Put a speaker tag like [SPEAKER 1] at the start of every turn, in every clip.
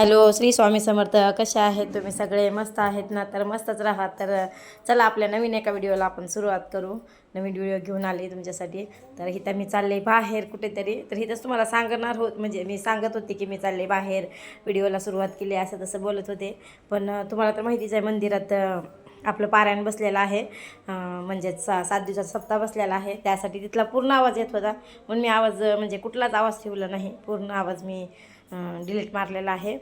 [SPEAKER 1] Hello Shri Swami Samarth. कशा आहेत तुम्ही सगळे? मस्त आहेत ना? तर मस्तच राहा. तर चला आपल्या नवीन एका व्हिडिओला आपण सुरुवात करू. नवीन व्हिडिओ घेऊन आले तुमच्यासाठी. तर इथं मी चालले बाहेर कुठेतरी. तर इथंच तुम्हाला सांगणार होत म्हणजे मी सांगत होते की मी चालले बाहेर. व्हिडिओला सुरुवात केली असं तसं बोलत होते. पण तुम्हाला तर माहितीच आहे मंदिरात आपलं पारायण बसलेलं आहे. म्हणजेच सा सात दिवसाचा सप्ताह बसलेला आहे. त्यासाठी तिथला पूर्ण आवाज येत होता. म्हणून मी आवाज म्हणजे कुठलाच आवाज ठेवला नाही. पूर्ण आवाज मी डिलीट मारलेला आहे.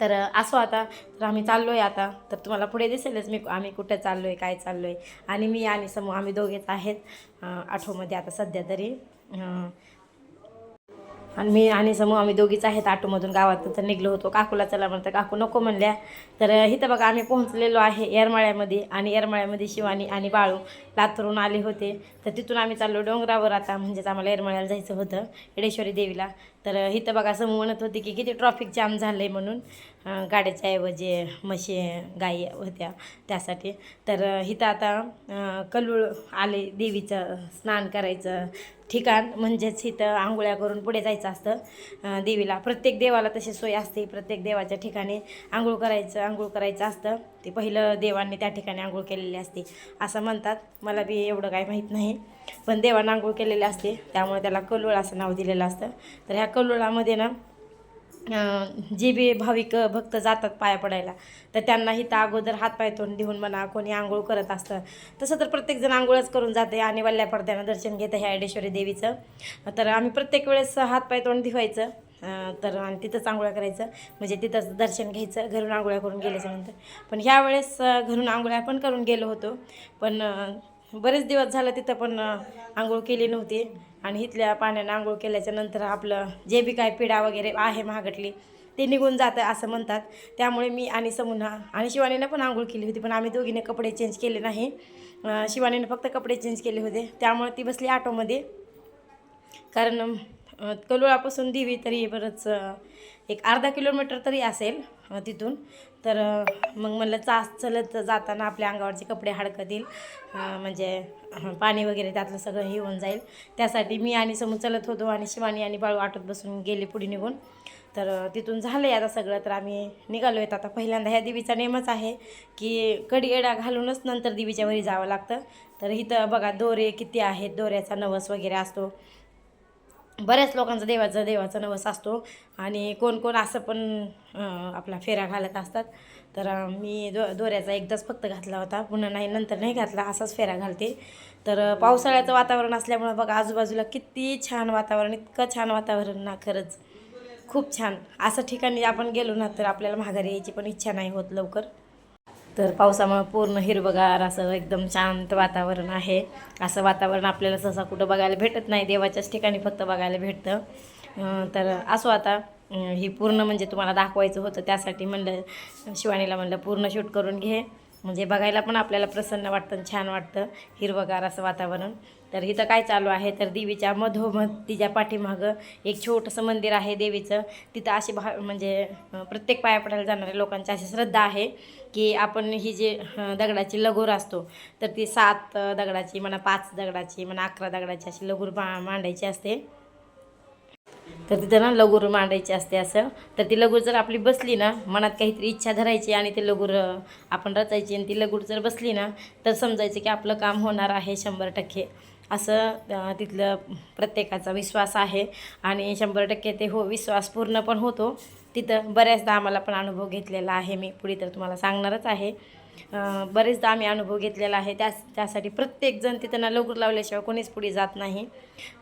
[SPEAKER 1] तर असो आता तर आम्ही चाललो आहे आता. तर तुम्हाला पुढे दिसेलच मी आम्ही कुठं चाललो आहे काय चाललो आहे आणि मी आणि समूह आम्ही दोघेच आहेत आठवमध्ये आता सध्या तरी. आणि मी आणि समूह आम्ही दोघीच आहेत ऑटोमधून गावात. तर निघलो होतो काकूला चला म्हणतं काकू नको म्हणल्या. तर इथं बघा आम्ही पोहोचलेलो आहे येरमाळ्यामध्ये आणि येरमाळ्यामध्ये शिवानी आणि बाळू लातूरून आले होते. तर तिथून आम्ही चाललो डोंगरावर आता म्हणजेच आम्हाला येरमाळ्याला जायचं होतं येडेश्वरी देवीला. तर इथं बघा समूह म्हणत होती की किती ट्रॉफिक जाम झालं आहे म्हणून. गाड्याच्या ऐवजी म्हशी गाई होत्या त्यासाठी. तर इथं आता अं, कल्लूळ आले देवीचं स्नान करायचं ठिकाण. म्हणजेच इथं आंघोळ्या करून पुढे जायचं असतं. देवीला प्रत्येक देवाला तशी सोय असते. प्रत्येक देवाच्या ठिकाणी आंघोळ करायचं आंघोळ करायचं असतं. ते पहिलं देवांनी त्या ठिकाणी आंघोळ केलेली असते. असं म्हणतात. मला बी एवढं काही माहीत नाही. पण देवानं आंघोळ केलेली असते. त्यामुळे त्याला कल्लोळ असं नाव दिलेलं असतं. तर ह्या कलुळामध्ये ना जे बी भाविक भक्त जातात पाया पडायला तर त्यांना इथं अगोदर हातपाय तोंड देऊन म्हणा कोणी आंघोळ करत असतं. तसं तर प्रत्येकजण आंघोळच करून जाते आणि वल्ल्या पडद्यानं दर्शन घेतं ह्या येडेश्वरी देवीचं. तर आम्ही प्रत्येक वेळेस हातपाय तोंड धुवायचं तर आणि तिथंच आंघोळ्या करायचं म्हणजे तिथंच दर्शन घ्यायचं घरून आंघोळ्या करून गेल्याच्यानंतर. पण ह्या वेळेस घरून आंघोळ्या पण करून गेलो होतो पण बरेच दिवस झालं तिथं पण आंघोळ केली नव्हती. आणि इथल्या पाण्यानं आंघोळ केल्याच्यानंतर आपलं जे बी काय पिढा वगैरे आहे महागटली ते निघून जातं असं म्हणतात. त्यामुळे मी आणि समुना आणि शिवानीनं पण आंघोळ केली होती पण आम्ही दोघीने कपडे चेंज केले नाही. शिवानीनं फक्त कपडे चेंज केले होते. त्यामुळे ती बसली ऑटोमध्ये कारण कलोळापासून दिवी तरी बरंच एक अर्धा किलोमीटर तरी असेल तिथून. तर मग म्हणलं चा चलत जाताना आपल्या अंगावरचे कपडे हडकतील म्हणजे पाणी वगैरे त्यातलं सगळं हे होऊन जाईल. त्यासाठी मी आणि समोर चलत होतो आणि शिवानी आणि बाळू आटोत बसून गेले पुढे निघून. तर तिथून झालं आहे आता सगळं तर आम्ही निघालो आहेत आता पहिल्यांदा ह्या देवीचा नेमच आहे की कडी एडा घालूनच नंतर देवीच्या वरी जावं लागतं. तर इथं बघा दोरे किती आहेत दोऱ्याचा नवस वगैरे असतो. बऱ्याच लोकांचा देवाचा देवाचा नवस असतो. आणि कोण कोण असं पण आपला फेरा घालत असतात. तर मी दो दोऱ्याचा एकदाच फक्त घातला होता. पुन्हा नाही नंतर नाही घातला. असाच फेरा घालते. तर पावसाळ्याचं वातावरण असल्यामुळं बघा आजूबाजूला किती छान वातावरण इतकं छान वातावरण ना खरंच. खूप छान. असं ठिकाणी आपण गेलो ना तर आपल्याला माघारी यायची पण इच्छा नाही होत लवकर. तर पावसामुळे पूर्ण हिरवगार असं एकदम शांत वातावरण आहे. असं वातावरण आपल्याला सहसा कुठं बघायला भेटत नाही. देवाच्याच ठिकाणी फक्त बघायला भेटतं. तर असो आता ही पूर्ण म्हणजे तुम्हाला दाखवायचं होतं त्यासाठी म्हणलं शिवानीला म्हणलं पूर्ण शूट करून घे. म्हणजे बघायला पण आपल्याला प्रसन्न वाटतं छान वाटतं हिरवगार असं वातावरण. तर इथं काय चालू आहे? तर देवीच्या मधोमध तिच्या पाठीमागं एक छोटंसं मंदिर आहे देवीचं. तिथं अशी भा म्हणजे प्रत्येक पाया पडायला जाणाऱ्या लोकांची अशी श्रद्धा आहे की आपण ही जी दगडाची लगोर असतो तर ती सात दगडाची म्हणा पाच दगडाची म्हणा अकरा दगडाची अशी लगोर मा मांडायची असते. तर तिथं ना लगूर मांडायची असते असं. तर ती लगूर जर आपली बसली ना मनात काहीतरी इच्छा धरायची आणि ते लगूर आपण रचायची आणि ती लगूर जर बसली ना तर समजायचं की आपलं काम होणार आहे शंभर टक्के. असं तिथलं प्रत्येकाचा विश्वास आहे आणि शंभर टक्के ते हो विश्वास पूर्ण पण होतो. तिथं बऱ्याचदा आम्हाला पण अनुभव घेतलेला आहे मी. पुढे तर तुम्हाला सांगणारच आहे. बरेचदा आम्ही अनुभव घेतलेला आहे. त्या त्यासाठी प्रत्येकजण तिथं ना लगूर लावल्याशिवाय कोणीच पुढे जात नाही.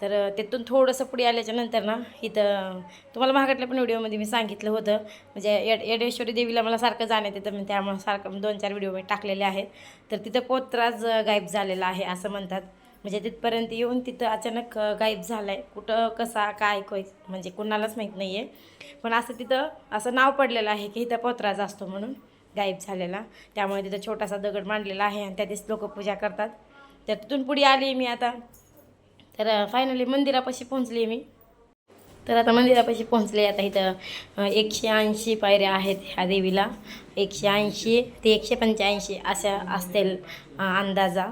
[SPEAKER 1] तर तिथून थोडंसं पुढे आल्याच्यानंतर ना इथं तुम्हाला महागातल्या पण व्हिडिओमध्ये मी सांगितलं होतं. म्हणजे यड येडेश्वरी देवीला मला सारखं जाण्यात येतं म्हणजे त्यामुळे सारखं दोन चार व्हिडिओ मी टाकलेले आहेत. तर तिथं पोत्राच गायब झालेला आहे असं म्हणतात. म्हणजे तिथपर्यंत येऊन तिथं अचानक गायब झाला आहे कुठं कसा काय कोय म्हणजे कुणालाच माहीत नाही आहे पण असं तिथं असं नाव पडलेलं आहे की इथं पोत्राज असतो म्हणून गायब झालेला. त्यामुळे तिथं छोटासा दगड मांडलेला आहे आणि त्यातच लोक पूजा करतात. तर तिथून पुढे आली मी आता. तर फायनली मंदिरापाशी पोहोचली मी. तर आता मंदिरापाशी पोहोचले. आता इथं एकशे ऐंशी पायऱ्या आहेत ह्या देवीला. एकशे ऐंशी ते एकशे पंच्याऐंशी अशा असतील अंदाजा.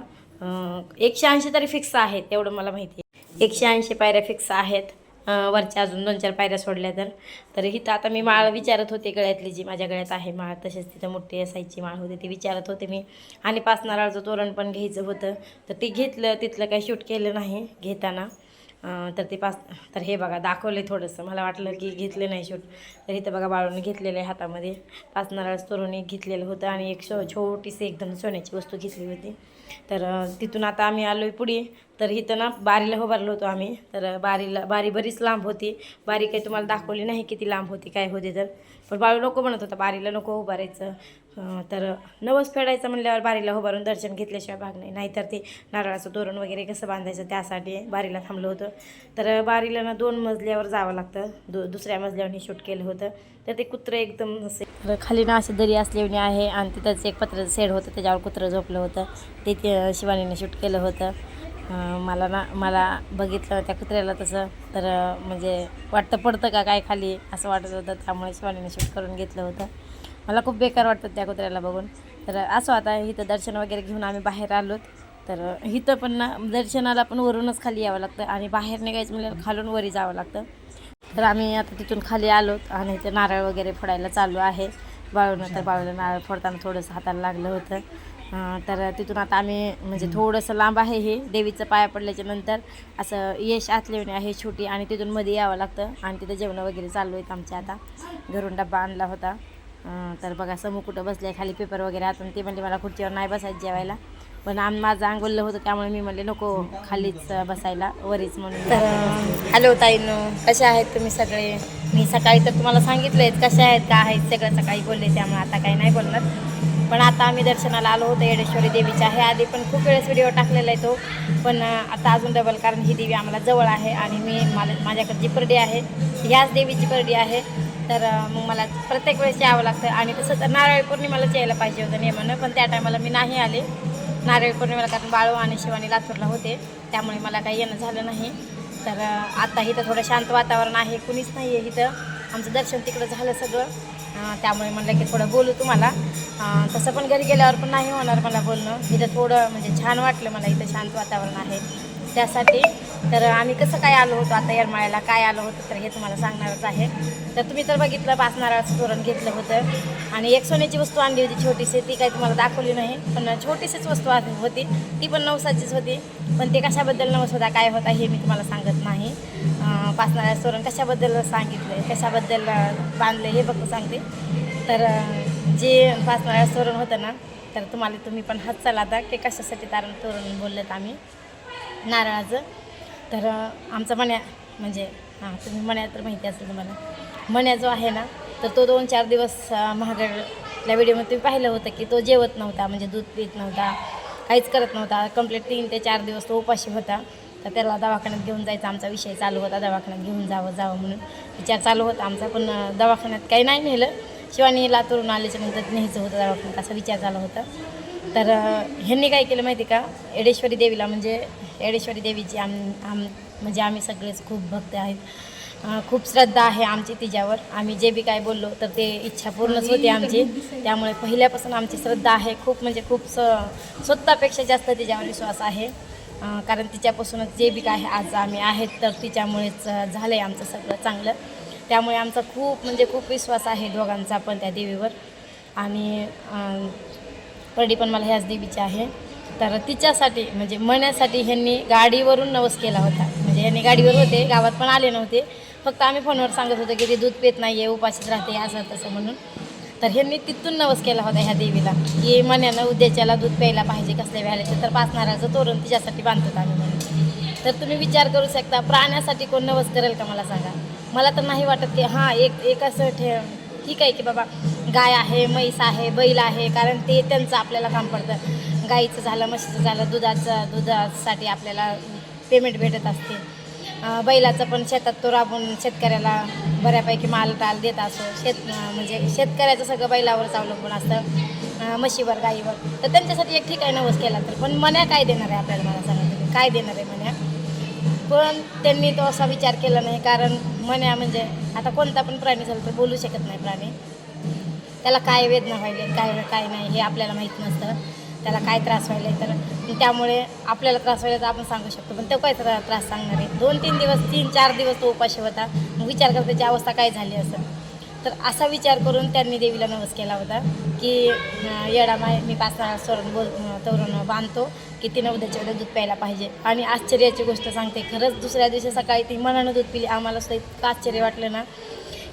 [SPEAKER 1] एकशे ऐंशी तरी फिक्स आहेत तेवढं मला माहिती आहे. एकशे ऐंशी पायऱ्या फिक्स आहेत. वरच्या अजून दोन चार पायऱ्या सोडल्या तर. तर इथं आता मी माळ विचारत होते गळ्यातली जी माझ्या गळ्यात आहे माळ तसेच तिथं मोठी असायची माळ होती ती विचारत होते मी. आणि पाच नारळाचं तोरण पण घ्यायचं होतं. तर ते घेतलं तिथलं काही शूट केलं नाही घेताना. तर ते पाच तर हे बघा दाखवले थोडंसं. मला वाटलं की घेतलं नाही शूट तर इथं बघा बाळून घेतलेलं आहे हातामध्ये. पाच नारळाचं तोरण एक घेतलेलं होतं आणि एक शो छोटीशी एकदम सोन्याची वस्तू घेतली होती. तर तिथून आता आम्ही आलो आहे पुढे. तर इथं ना बारीला उभारलो होतो आम्ही. तर बारीला बारी बरीच लांब होती. बारी काही तुम्हाला दाखवली नाही किती लांब होती काय होती तर. पण बाळू नको म्हणत होता बारीला नको उभारायचं. तर नवस फेडायचं म्हणल्यावर बारीला उभारून दर्शन घेतल्याशिवाय भाग नाही. नाहीतर ते नारळाचं तोरण वगैरे कसं बांधायचं त्यासाठी बारीला थांबलं होतं. तर बारीला ना दोन मजल्यावर जावं लागतं. दु दुसऱ्या मजल्यावर शूट केलं होतं. तर ते कुत्रं एकदम असे तर खाली ना अशी दरी असलेवणी आहे आणि तिथंच एक पत्राचं सेड होतं त्याच्यावर कुत्रं झोपलं होतं. ते ते शिवानीने शूट केलं होतं. मला ना मला बघितलं त्या कुत्र्याला तसं तर म्हणजे वाटतं पडतं का काय खाली असं वाटत होतं त्यामुळे शिवानीने शिफ्ट करून घेतलं होतं. मला खूप बेकार वाटतं त्या कुत्र्याला बघून. तर असं आता इथं दर्शन वगैरे घेऊन आम्ही बाहेर आलोत. तर इथं पण ना दर्शनाला पण वरूनच खाली यावं लागतं आणि बाहेर निघायचं म्हणजे खालून वरी जावं लागतं. तर आम्ही आता तिथून खाली आलोत आणि इथे नारळ वगैरे फोडायला चालू आहे. बाळूनं तर बाळूला नारळ फोडताना थोडंसं हाताला लागलं होतं. तर तिथून आता आम्ही म्हणजे थोडंसं लांब आहे हे. देवीचं पाया पडल्याच्या नंतर असं यश आतलेवणी आहे छोटी आणि तिथून मध्ये यावं लागतं. आणि तिथं जेवणं वगैरे चालू आहेत आमच्या आता. घरून डब्बा आणला होता. तर बघा समूह कुठं बसले खाली पेपर वगैरे आतून. ते म्हणले मला खुर्चीवर नाही बसायचं जेवायला. पण आम माझं अंगोललं होतं त्यामुळे मी म्हणले नको खालीच बसायला वरीच म्हणून. तर हॅलो ताईनो कसे आहेत तुम्ही सगळे? मी सकाळी तर तुम्हाला सांगितले आहेत कसे आहेत का आहेत? सगळं सकाळी बोलले त्यामुळे आता काही नाही बोलणार. पण आता आम्ही दर्शनाला आलो होतो येडेश्वरी देवीच्या. हे आधी पण खूप वेळेस व्हिडिओ टाकलेला आहे तो पण आता अजून डबल कारण ही देवी आम्हाला जवळ आहे आणि मी मला माझ्याकडे जी परडी आहे ह्याच देवीची परडी आहे. तर मग मला प्रत्येक वेळेस यावं लागतं आणि तसं तर नारळी पौर्णिमालाच यायला पाहिजे होतं नियमानं पण त्या टायमाला मी नाही आले. नारळी पौर्णिमेला कारण बाळू आणि शिवानी लातूरला होते त्यामुळे मला काही येणं झालं नाही. तर आता इथं थोडं शांत वातावरण आहे कुणीच नाही आहे इथं. आमचं दर्शन तिकडं झालं सगळं. त्यामुळे म्हणलं की थोडं बोलू तुम्हाला. तसं पण घरी गेल्यावर पण नाही होणार मला बोलणं. इथं थोडं म्हणजे छान वाटलं मला इथं शांत वातावरण आहे. त्यासाठी तर आम्ही कसं काय आलो होतो आता येरमाळ्याला? काय आलो होतं? तर हे तुम्हाला सांगणारच आहे. तर तुम्ही तर बघितलं पाच नारळाचं तोरण घेतलं होतं. आणि एक सोन्याची वस्तू आणली होती छोटीशी. ती काही तुम्हाला दाखवली नाही पण छोटीशीच वस्तू होती. ती पण नवसाचीच होती. पण ते कशाबद्दल नवस होता काय होता हे मी तुम्हाला सांगत नाही. पाच नारळाचं तोरण कशाबद्दल सांगितलं कशाबद्दल बांधलं हे फक्त सांगते. तर जे पाच नारळाचं तोरण होतं ना तर तुम्हाला तुम्ही पण हात चला आता की कशासाठी तारण तोरण बोललेत आम्ही. नारळाचं. तर आमचा मण्या म्हणजे हां तुम्ही मण्या तर माहिती असेल तुम्हाला. मण्या जो आहे ना तर तो दोन चार दिवस महागडल्या व्हिडिओमध्ये तुम्ही पाहिलं होतं की तो जेवत नव्हता म्हणजे दूध पित नव्हता काहीच करत नव्हता. कंप्लीट तीन ते चार दिवस तो उपाशी होता. तर त्याला दवाखान्यात घेऊन जायचा आमचा विषय चालू होता दवाखान्यात घेऊन जावं जावं म्हणून. विचार चालू होता आमचा पण दवाखान्यात काही नाही नेलं. शिवानी लातूरून आल्याच्यानंतर न्यायचं होतं दवाखान्यात असा विचार चालू होता. तर ह्यांनी काय केलं माहिती का? येडेश्वरी देवीला म्हणजे येडेश्वरी देवीची आम आम म्हणजे आम्ही सगळेच खूप भक्त आहेत. खूप श्रद्धा आहे आमची तिच्यावर. आम्ही जे बी काय बोललो तर ते इच्छा पूर्णच होती आमची. त्यामुळे पहिल्यापासून आमची श्रद्धा आहे. खूप म्हणजे खूप स स्वतःपेक्षा जास्त तिच्यावर विश्वास आहे. कारण तिच्यापासूनच जे बी काय आज आम्ही आहेत तर तिच्यामुळेच झालं आहे आमचं सगळं चांगलं. त्यामुळे आमचा खूप म्हणजे खूप विश्वास आहे दोघांचा पण त्या देवीवर. आणि अं, परडी पण मला ह्याच देवीची आहे. तर तिच्यासाठी म्हणजे मण्यासाठी ह्यांनी गाडीवरून नवस केला होता. म्हणजे ह्यांनी गाडीवर होते गावात पण आले नव्हते. फक्त आम्ही फोनवर सांगत होतो की ते दूध पेत नाही आहे उपाशीच राहते असं तसं म्हणून. तर ह्यांनी तिथून नवस केला होता ह्या देवीला की मण्यानं उद्याच्याला दूध प्यायला पाहिजे कसल्या व्यायला तर पाच नारळाचं तोरण तिच्यासाठी बांधतात आम्ही म्हणून. तर तुम्ही विचार करू शकता प्राण्यासाठी कोण नवस करेल का मला सांगा. मला तर नाही वाटत की हां एक एक असं ठे ठीक आहे की बाबा गाय आहे म्हैस आहे बैल आहे कारण ते त्यांचं आपल्याला काम पडतं. गाईचं झालं म्हशीचं झालं दुधाचं दुधासाठी आपल्याला पेमेंट भेटत असते. बैलाचं पण शेतात तो राबून शेतकऱ्याला बऱ्यापैकी माल टाल देत असतो. शेत म्हणजे शेतकऱ्याचं सगळं बैलावरच अवलंबून असतं म्हशीवर गाईवर. तर त्यांच्यासाठी एक ठीक नवस केला तर पण मन्या काय देणार आहे आपल्याला मला सांगा तुम्ही? काय देणार आहे मन्या पण त्यांनी तो असा विचार केला नाही कारण मन्या म्हणजे आता कोणता पण प्राणी झाला तर बोलू शकत नाही प्राणी. त्याला काय वेदना व्हायले काय काय नाही हे आपल्याला माहीत नसतं. त्याला काय त्रास व्हायला तर त्यामुळे आपल्याला त्रास व्हायला तर आपण सांगू शकतो पण तो काय त्रास सांगणार आहे? दोन तीन दिवस तीन चार दिवस तो उपाशी होता. मग विचार करतो त्याची अवस्था काय झाली असं. तर असा विचार करून त्यांनी देवीला नवस केला होता की येडा माय मी पाच सहा बोल तरुण बांधतो की तिनं उद्याच्या उद्या दूध प्यायला पाहिजे. आणि आश्चर्याची गोष्ट सांगते खरंच दुसऱ्या दिवशी सकाळी ती मनानं दूध पिली. आम्हाला सुद्धा इतकं आश्चर्य वाटलं ना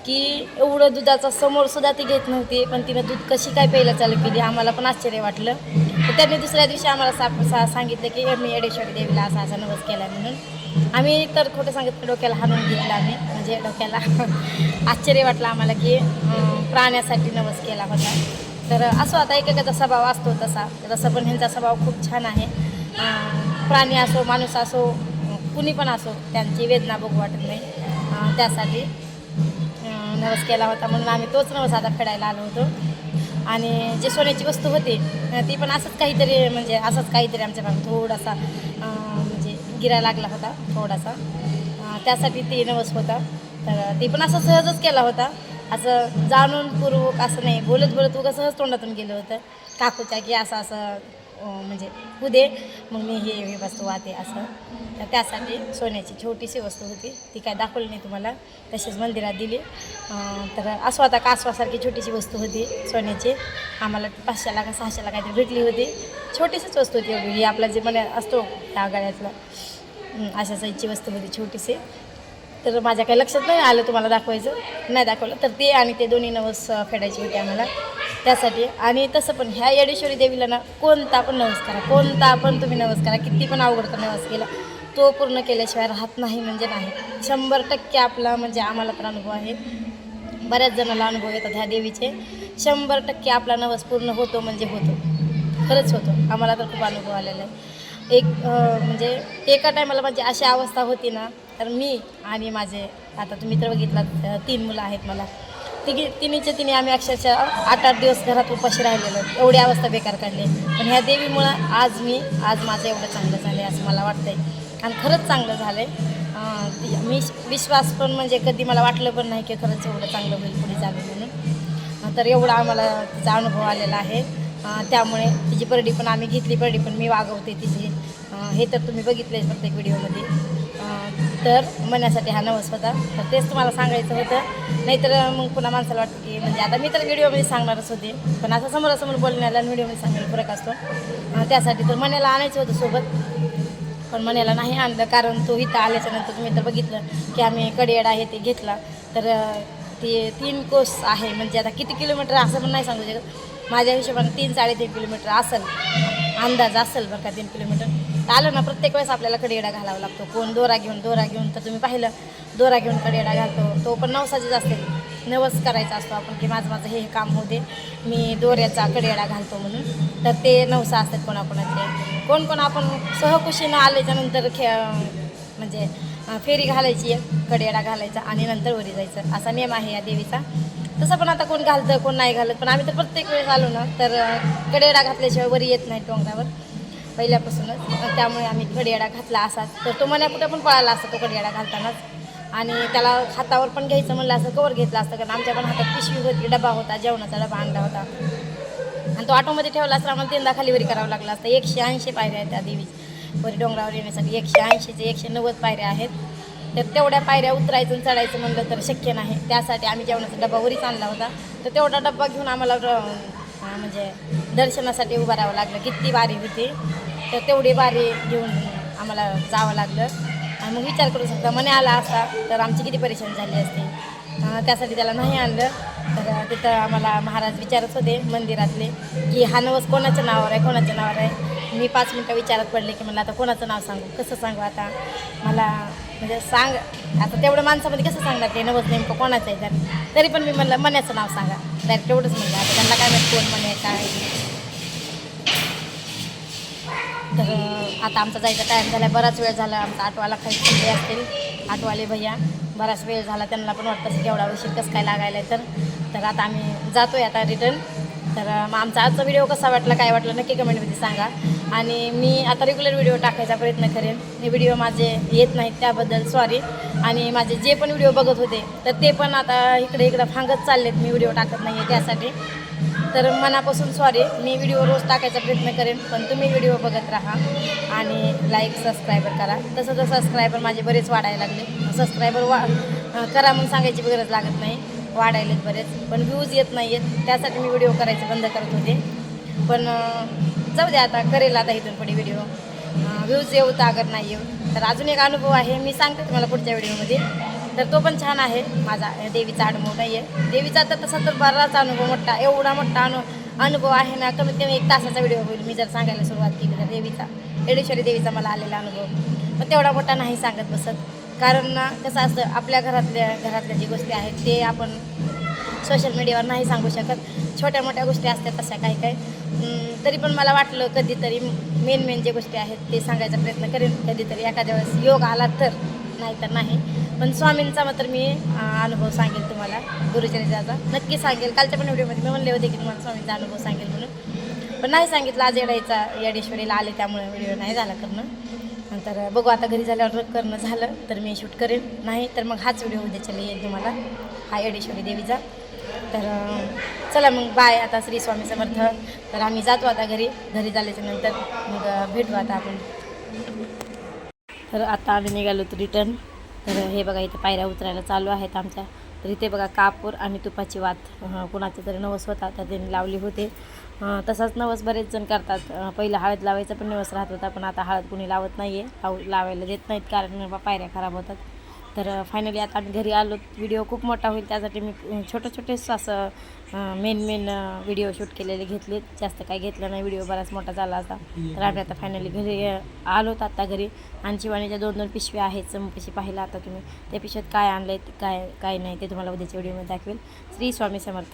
[SPEAKER 1] की एवढं दुधाचा समोर सुद्धा ती घेत नव्हती पण तिनं दूध कशी काय प्यायला चालू केली आम्हाला पण आश्चर्य वाटलं. तर त्यांनी दुसऱ्या दिवशी आम्हाला सा सा सांगितलं की मी येडेश्वरी देवीला असा असा नवस केला म्हणून. आम्ही तर खोटं सांगितलं डोक्याला हाणून घेतलं आम्ही. म्हणजे डोक्याला आश्चर्य वाटलं आम्हाला की प्राण्यासाठी नवस केला होता. तर असो आता एकेकाचा स्वभाव असतो तसा. तसा पण ह्यांचा स्वभाव खूप छान आहे. प्राणी असो माणूस असो कुणी पण असो त्यांची वेदना बघू वाटत नाही. त्यासाठी नवस केला होता म्हणून आम्ही तोच नवस आता फेडायला आलो होतो. आणि जे सोन्याची वस्तू होती ती पण असंच काहीतरी म्हणजे असंच काहीतरी आमच्या भागात थोडासा गिरा लागला होता थोडासा. त्यासाठी ती नवस होता. तर ती पण असं सहजच केला होता. असं जाणूनपूर्वक असं नाही बोलत बोलत उगा सहज तोंडातून गेलं होतं. काकूच्या की असं असं म्हणजे होऊ दे मग मी हे हे वस्तू वाहते असं. तर त्यासाठी सोन्याची छोटीशी वस्तू होती. ती काय दाखवली नाही तुम्हाला. तशीच मंदिरात दिली. तर असं आता कासवासारखी छोटीशी वस्तू होती सोन्याची. आम्हाला पाचशेला का सहाशेला काहीतरी भेटली होती. छोटीशीच वस्तू होती एवढी. ही आपला जे मला असतो त्या गळ्यातला. अशा साईजची वस्तू होती छोटीशी. तर माझ्या काही लक्षात नाही आलं तुम्हाला दाखवायचं. नाही दाखवलं तर ते आणि ते दोन्ही नवस फेडायची होती आम्हाला. त्यासाठी. आणि तसं पण ह्या येडेश्वरी देवीला ना कोणता पण नवस करा कोणता पण तुम्ही नवस करा किती पण अवघडता नवस केला तो पूर्ण केल्याशिवाय राहत नाही म्हणजे नाही. शंभर टक्के आपला म्हणजे आम्हाला तर अनुभव आहे. बऱ्याच जणांना अनुभव येतात ह्या देवीचे. शंभर टक्के आपला नवस पूर्ण होतो म्हणजे होतो. खरंच होतो. आम्हाला तर खूप अनुभव आलेला आहे. एक म्हणजे एका टायमाला माझी अशी अवस्था होती ना तर मी आणि माझे आता तुम्ही तर बघितलात तीन मुलं आहेत मला. तिघी तिन्हीचे तिने आम्ही अक्षरशः आठ आठ दिवस घरात उपाशी राहिलेलो. एवढी अवस्था बेकार काढली. पण ह्या देवीमुळं आज मी आज माझं एवढं चांगलं झालं आहे असं मला वाटतंय. आणि खरंच चांगलं झालं आहे मी विश्वास पण म्हणजे कधी मला वाटलं पण नाही की खरंच एवढं चांगलं होईल पुढे जावे म्हणून. तर एवढा आम्हाला तिचा अनुभव आलेला आहे. त्यामुळे तिची परडी पण आम्ही घेतली. परडी पण मी वागवते तिची. हे तर तुम्ही बघितलेच प्रत्येक व्हिडिओमध्ये. तर म्हणण्यासाठी हा नवस होता. तर तेच तुम्हाला सांगायचं होतं. नाहीतर मग पुन्हा माणसाला वाटतं की म्हणजे आता मी तर व्हिडिओमध्ये सांगणारच होते. पण असं समोरासमोर बोलण्याला व्हिडिओमध्ये सांगायला फरक असतो. त्यासाठी तर मनाला आणायचं होतं सोबत. पण मण्याला नाही आणलं कारण तो इथं आल्याच्यानंतर तुम्ही तर बघितलं की आम्ही कडेड आहे ते घेतला. तर ते तीन कोस आहे. म्हणजे आता किती किलोमीटर असं पण नाही सांगू शकत. माझ्या हिशोबाने तीन साडेतीन किलोमीटर असेल. अंदाज असेल बरं का तीन किलोमीटर. आलं ना प्रत्येक वेळेस आपल्याला कडेडा घालावा लागतो. कोण दोरा घेऊन दोरा घेऊन तर तुम्ही पाहिलं दोरा घेऊन कडेडा घालतो. तो पण नवसाचीच असते. नवस करायचा असतो आपण की माझं माझं हे काम काम होते मी दोऱ्याचा कडेडा घालतो म्हणून. तर ते नवसा असतात कोणाकोणाचे कोण कोण आपण सहकुशीनं आल्याच्यानंतर खे म्हणजे फेरी घालायची कडेडा घालायचा आणि नंतर वरी जायचं. असा नियम आहे या देवीचा. तसं पण आता कोण घालतं कोण नाही घालत. पण आम्ही तर प्रत्येक वेळेस आलो ना तर कडेडा घातल्याशिवाय वरी येत नाही डोंगरावर पहिल्यापासूनच. त्यामुळे आम्ही कडियाडा घातला असाच. तर तो मन्या कुठं पण पळाला असता तो कडियाडा घालतानाच. आणि त्याला हातावर पण घ्यायचं म्हणलं असं कवर घेतलं असतं. कारण आमच्या पण हातात पिशवी होती डबा होता जेवणाचा डबा आणला होता. आणि तो ऑटोमध्ये ठेवला असता आम्हाला तीनदा खाली वरी करावं लागलं असतं. एकशे ऐंशी पायऱ्या आहेत त्या देवीची वरी डोंगरावर येण्यासाठी एकशे ऐंशीचे एकशे नव्वद पायऱ्या आहेत. तर तेवढ्या पायऱ्या उतरायचं आणि चढायचं म्हणलं तर शक्य नाही. त्यासाठी आम्ही जेवणाचा डबा वरीच आणला होता. तर तेवढा डबा घेऊन आम्हाला म्हणजे दर्शनासाठी उभं राहावं लागलं. किती बारी होती. तर तेवढी बारी घेऊन आम्हाला जावं लागलं. आणि मग विचार करू शकता मने आला असता तर आमची किती परेशानी झाली असती. त्यासाठी त्याला नाही आणलं. तर तिथं आम्हाला महाराज विचारत होते मंदिरातले की हा नवस कोणाच्या नावावर आहे कोणाच्या नावावर आहे? मी पाच मिनटं विचारत पडले की मला आता कोणाचं नाव सांगू? कसं सांगू आता? मला म्हणजे सांग. आता तेवढं माणसामध्ये कसं सांगणार ते नवस नेमकं कोणाचं आहे? तर तरी पण मी म्हणलं मण्याचं नाव सांगा. डायरेक्ट तेवढंच म्हणलं. आता त्यांना काय माहिती कोण म्हणे काय तर आता आमचा जायचा टाईम झाला बराच वेळ झाला आमचा आठवाला काही थांबले असतील. आठवाले भैया बराच वेळ झाला. त्यांना पण वाटतं की एवढा उशीर कसं काय लागायला आहे तर. तर आता आम्ही जातो आहे आता रिटर्न तर मग आमचा आजचा व्हिडिओ कसा वाटला काय वाटलं नक्की कमेंटमध्ये सांगा. आणि मी आता रेग्युलर व्हिडिओ टाकायचा प्रयत्न करेन. हे व्हिडिओ माझे येत नाहीत त्याबद्दल सॉरी आणि माझे जे पण व्हिडिओ बघत होते तर ते पण आता इकडे इकडं फांगत चाललेत. मी व्हिडिओ टाकत नाही आहे त्यासाठी. तर मनापासून सॉरी मी व्हिडिओ रोज टाकायचा प्रयत्न करेन पण तुम्ही व्हिडिओ बघत राहा आणि लाईक सबस्क्रायबर करा. तसं तर सबस्क्रायबर माझे बरेच वाढायला लागले. सबस्क्रायबर वा करा म्हणून सांगायची गरज लागत नाही. वाढायलेत बरेच पण व्ह्यूज येत नाही आहेत त्यासाठी मी व्हिडिओ करायचे बंद करत होते. पण जाऊ दे आता करेल आता इथून पुढे व्हिडिओ व्ह्यूज येऊ तर अगर नाही येऊ. तर अजून एक अनुभव आहे मी सांगते तुम्हाला पुढच्या व्हिडिओमध्ये तर तो पण छान आहे. माझा देवीचा अनुभव नाही आहे देवीचा तर तसा तर बराच अनुभव मोठा एवढा मोठा अनु अनुभव आहे ना कमीत कमी एक तासाचा व्हिडिओ होईल. मी जर सांगायला सुरुवात केली तर देवीचा येडेश्वरी देवीचा मला आलेला अनुभव. पण तेवढा मोठा नाही सांगत बसत. कारण ना कसं असतं आपल्या घरातल्या घरातल्या जी गोष्टी आहेत ते आपण सोशल मीडियावर नाही सांगू शकत. छोट्या मोठ्या गोष्टी असतात तशा काही काही. तरी पण मला वाटलं कधीतरी मेन मेन जे गोष्टी आहेत ते सांगायचा प्रयत्न करेन. कधीतरी एखाद्या वेळेस योग आला तर नाही तर नाही. पण स्वामींचा मात्र मी अनुभव सांगेल तुम्हाला गुरुचरित्राचा. नक्की सांगेल. कालच्या पण व्हिडिओमध्ये मी म्हणले होते की तुम्हाला स्वामींचा अनुभव सांगेल म्हणून. पण नाही सांगितलं आज येडायचा येडेश्वरीला आले त्यामुळे व्हिडिओ नाही झाला करणं. नंतर बघू आता घरी झाल्यावर करणं झालं तर मी शूट करेन. नाही तर मग हाच व्हिडिओ उद्याच्याला येईल तुम्हाला. हा येडेश्वरी देवीचा. तर चला मग बाय. आता श्री स्वामी समर्थ. तर आम्ही जातो आता घरी. घरी झाल्याच्यानंतर मग भेटू आता आपण. तर आता आम्ही निघालो होतो रिटर्न तर हे बघा इथे पायऱ्या उतरायला चालू आहेत आमच्या. तर इथे बघा कापूर आणि तुपाची वात कुणाचं तरी नवस होता तर त्यांनी लावली होते. तसाच नवस बरेच जण करतात. पहिलं हळद लावायचा पण नवस राहत होता पण आता हळद कुणी लावत नाही आहे लाव लावायला देत नाहीत कारण बा पायऱ्या खराब होतात. तर फायनली आता आम्ही घरी आलो. व्हिडिओ खूप मोठा होईल त्यासाठी मी छोटे छोटं छोटेच असं मेन मेन व्हिडिओ शूट केलेले घेतले. जास्त काय घेतलं नाही व्हिडिओ बराच मोठा झाला असा. तर आम्ही आता फायनली घरी आलोत आता घरी. आणि शिवानीच्या दोन दोन पिशव्या आहेत चमपिशी पाहिला आता तुम्ही. त्या पिशव्यात काय आणलं आहे काय काय नाही ते तुम्हाला उद्याच्या व्हिडिओमध्ये दाखवेल. श्री स्वामी समर्थ.